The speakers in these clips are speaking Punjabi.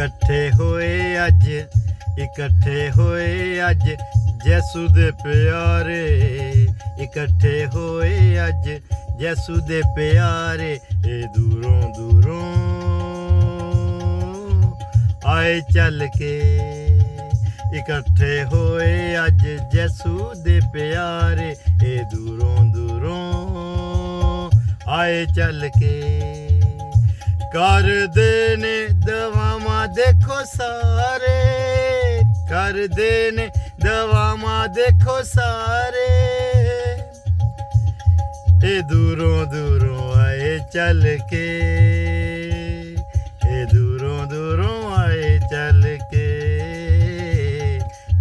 ਇਕੱਠੇ ਹੋਏ ਅੱਜ, ਇਕੱਠੇ ਹੋਏ ਅੱਜ, ਜੈਸੂ ਦੇ ਪਿਆਰੇ। ਇਕੱਠੇ ਹੋਏ ਅੱਜ, ਜੈਸੂ ਦੇ ਪਿਆਰੇ, ਇਹ ਦੂਰੋਂ ਦੂਰੋਂ ਆਏ ਚੱਲ ਕੇ। ਇਕੱਠੇ ਹੋਏ ਅੱਜ, ਜੈਸੂ ਦੇ ਪਿਆਰੇ, ਇਹ ਦੂਰੋਂ ਦੂਰੋਂ ਆਏ ਚੱਲ ਕੇ। ਕਰਦੇ ਨੇ ਸਾਰੇ। ਕਰਦੇ ਨੇ ਦਵਾਵਾਂ ਦੇਖੋ ਸਾਰੇ। ਇਹ ਦੂਰੋਂ ਦੂਰੋਂ ਆਏ ਚੱਲ ਕੇ। ਇਹ ਦੂਰੋਂ ਦੂਰੋਂ ਆਏ ਚੱਲ ਕੇ।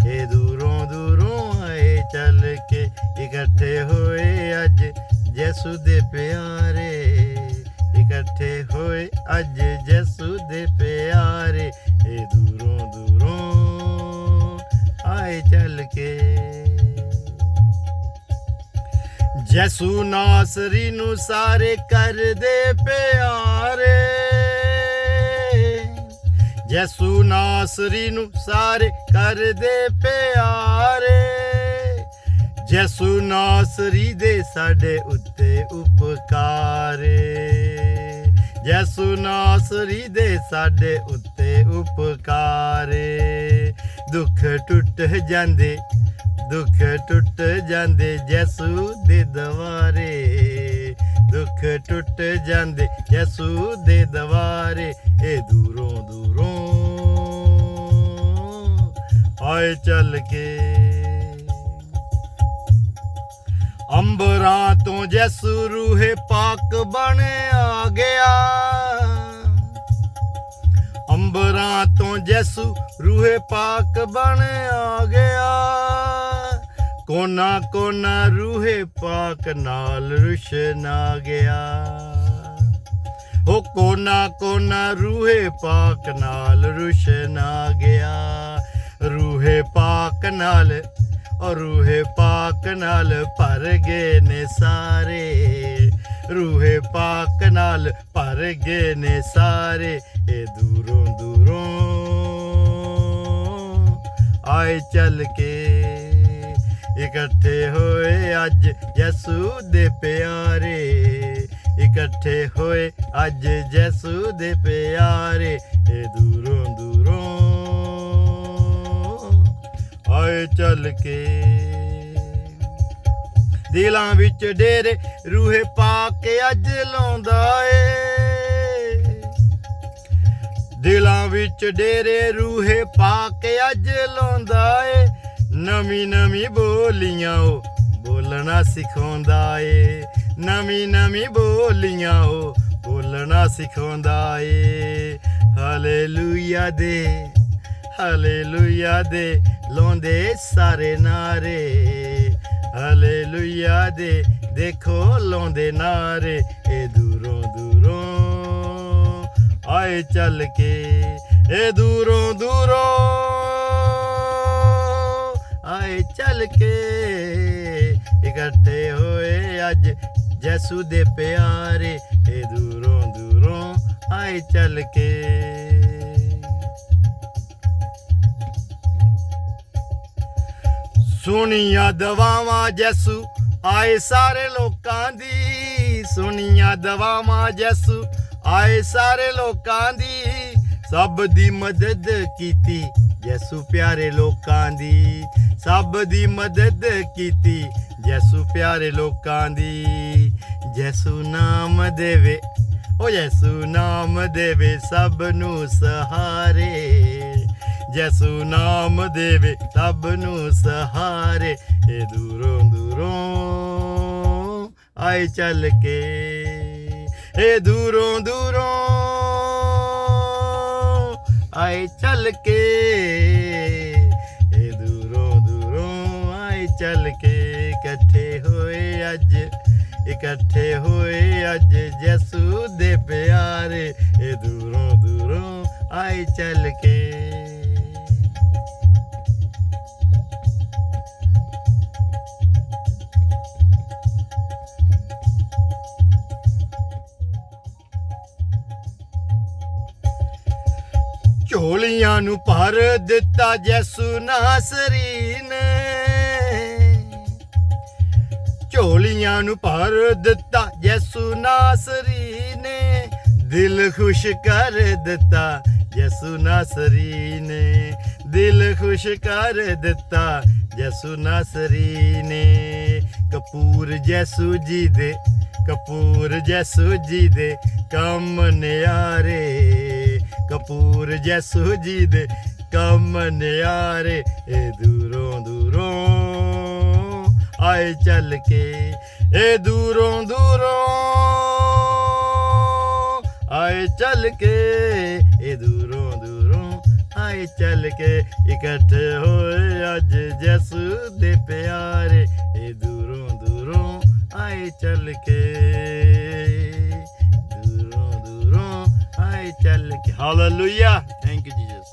ਇਹ ਦੂਰੋਂ ਦੂਰੋਂ ਆਏ ਚੱਲ ਕੇ। ਇਕੱਠੇ ਹੋਏ ਅੱਜ ਜੈਸੂ ਦੇ ਪਿਆਰੇ। ਇਕੱਠੇ ਹੋਏ ਅੱਜ ਜੈਸੂ ਦੇ ਪਿਆਰੇ। ਇਹ ਦੂਰੋਂ ਦੂਰੋਂ ਆਏ ਚੱਲ ਕੇ। ਜੈਸੂ ਨਾਸਰੀ ਨੂੰ ਸਾਰੇ ਕਰਦੇ ਪਿਆਰੇ। ਜੈਸੂ ਨਾਸਰੀ ਨੂੰ ਸਾਰੇ ਕਰਦੇ ਪਿਆਰੇ। ਜੈਸੂ ਨਾਸਰੀ ਦੇ ਸਾਡੇ ਉੱਤੇ ਉਪਕਾਰੇ। ਜੈਸੂ ਨਾਸਰੀ ਦੇ ਸਾਡੇ ਉੱਤੇ ਉਪਕਾਰੇ। ਦੁੱਖ ਟੁੱਟ ਜਾਂਦੇ, ਦੁੱਖ ਟੁੱਟ ਜਾਂਦੇ, ਜੈਸੂ ਦੇ ਦਵਾਰੇ। ਦੁੱਖ ਟੁੱਟ ਜਾਂਦੇ, ਜੈਸੂ ਦੇ ਦਵਾਰੇ। ਇਹ ਦੂਰੋਂ ਦੂਰੋਂ ਆਏ ਚੱਲ ਕੇ। ਅੰਬਰਾਂ ਤੋਂ ਜੈਸੂ ਰੂਹੇ ਪਾਕ ਬਣ ਆ ਗਿਆ। ਅੰਬਰਾਂ ਤੋਂ ਜੈਸੂ ਰੂਹੇ ਪਾਕ ਬਣ ਆ ਗਿਆ। ਕੋਨਾ ਕੋਨਾ ਰੂਹੇ ਪਾਕ ਨਾਲ ਰੁਸ਼ਨਾ ਗਿਆ। ਹੋ ਕੋਨਾ ਕੋਨਾ ਰੂਹੇ ਪਾਕ ਨਾਲ ਰੁਸ਼ਨਾ ਗਿਆ। ਰੂਹੇ ਪਾਕ ਨਾਲ ਔਰ ਰੂਹੇ ਪਾਕ ਨਾਲ ਭਰ ਗਏ ਨੇ ਸਾਰੇ। ਰੂਹੇ ਪਾਕ ਨਾਲ ਭਰ ਗਏ ਨੇ ਸਾਰੇ। ਇਹ ਦੂਰੋਂ ਦੂਰੋਂ ਆਏ ਚੱਲ ਕੇ। ਇਕੱਠੇ ਹੋਏ ਅੱਜ ਯਸੂ ਦੇ ਪਿਆਰੇ। ਇਕੱਠੇ ਹੋਏ ਅੱਜ ਯਸੂ ਦੇ ਪਿਆਰੇ। ਇਹ ਦੂਰੋਂ ਦੂਰੋਂ ਆਏ ਚੱਲ ਕੇ। ਦਿਲਾਂ ਵਿੱਚ ਡੇਰੇ, ਰੂਹੇ ਪਾ ਕੇ ਅੱਜ ਲਾਉਂਦਾ ਏ। ਦਿਲਾਂ ਵਿੱਚ ਡੇਰੇ ਰੂਹੇ ਪਾ ਕੇ ਅੱਜ ਲਾਉਂਦਾ ਏ। ਨਵੀਂ ਨਵੀਂ ਬੋਲੀਆਂ ਉਹ ਬੋਲਣਾ ਸਿਖਾਉਂਦਾ ਏ। ਨਵੀਂ ਨਵੀਂ ਬੋਲੀਆਂ ਉਹ ਬੋਲਣਾ ਸਿਖਾਉਂਦਾ ਏ। ਹਾਲੇਲੂਇਆ ਦੇ ਹਾਲੇਲੂਇਆ ਦੇ ਲਾਉਂਦੇ ਸਾਰੇ ਨਾਰੇ। ਹਾਲੇਲੂਇਆ ਦੇ ਦੇਖੋ ਲਾਉਂਦੇ ਨਾਰੇ, ਇਹ ਦੂਰੋਂ ਦੂਰੋਂ ਆਏ ਚੱਲ ਕੇ, ਇਹ ਦੂਰੋਂ ਦੂਰੋਂ ਆਏ ਚੱਲ ਕੇ। ਇਕੱਠੇ ਹੋਏ ਅੱਜ ਜੈਸੂ ਦੇ ਪਿਆਰੇ, ਇਹ ਦੂਰੋਂ ਦੂਰੋਂ ਆਏ ਚੱਲ ਕੇ। ਸੁਣੀਆਂ ਦਵਾਵਾਂ ਜੈਸੂ ਆਏ ਸਾਰੇ ਲੋਕਾਂ ਦੀ ਸੁਣੀਆਂ ਦਵਾਵਾਂ ਜੈਸੂ। ਆਏ ਸਾਰੇ ਲੋਕਾਂ ਦੀ ਸਭ ਦੀ ਮਦਦ ਕੀਤੀ ਜੈਸੂ ਪਿਆਰੇ ਲੋਕਾਂ ਦੀ। ਸਭ ਦੀ ਮਦਦ ਕੀਤੀ ਜੈਸੂ ਪਿਆਰੇ ਲੋਕਾਂ ਦੀ। ਜੈਸੂ ਨਾਮ ਦੇਵੇ, ਓ ਜੈਸੂ ਨਾਮ ਦੇਵੇ ਸਭ ਨੂੰ ਸਹਾਰੇ। ਜੈਸੂ ਨਾਮ ਦੇਵੇ ਸਭ ਨੂੰ ਸਹਾਰੇ। ਇਹ ਦੂਰੋਂ ਦੂਰੋਂ ਆਏ ਚੱਲ ਕੇ। ਇਹ ਦੂਰੋਂ ਦੂਰੋਂ ਆਏ ਚੱਲ ਕੇ। ਇਹ ਦੂਰੋਂ ਦੂਰੋਂ ਆਏ ਚੱਲ ਕੇ। ਇਕੱਠੇ ਹੋਏ ਅੱਜ, ਇਕੱਠੇ ਹੋਏ ਅੱਜ ਜੈਸੂ ਦੇ ਪਿਆਰੇ। ਇਹ ਦੂਰੋਂ ਦੂਰੋਂ ਆਏ ਚੱਲ ਕੇ। ਝੋਲੀਆਂ ਨੂੰ ਭਰ ਦਿੱਤਾ ਜੈਸੂ ਨਾਸਰੀ ਨੇ ਝੋਲੀਆਂ ਨੂੰ ਭਰ ਦਿੱਤਾ ਜੈਸੂ ਨਾਸਰੀ ਨੇ ਦਿਲ ਖੁਸ਼ ਕਰ ਦਿੱਤਾ ਯਿਸੂ ਨਾਸਰੀ ਨੇ ਦਿਲ ਖੁਸ਼ ਕਰ ਦਿੱਤਾ ਯਿਸੂ ਨਾਸਰੀ ਨੇ ਕਪੂਰ ਯਿਸੂ ਜੀ ਦੇ, ਕਪੂਰ ਯਿਸੂ ਜੀ ਦੇ ਕੰਮ ਨਿਆਰੇ। ਕਪੂਰ ਯਿਸੂ ਜੀ ਦੇ ਕੰਮ ਨਿਆਰੇ, ਇਹ ਦੂਰੋਂ ਦੂਰੋਂ ਆਏ ਚੱਲ ਕੇ, ਇਹ ਦੂਰੋਂ ਦੂਰੋਂ ਆਏ ਚੱਲ ਕੇ, ਇਹ ਦੂਰੋਂ ਦੂਰੋਂ ਆਏ ਚੱਲ ਕੇ, ਇਕੱਠੇ ਹੋਏ ਅੱਜ ਜਸੂ ਦੇ ਪਿਆਰੇ, ਇਹ ਦੂਰੋਂ ਦੂਰੋਂ ਆਏ ਚੱਲ ਕੇ। ਦੂਰੋਂ ਦੂਰੋਂ ਆਏ ਚੱਲ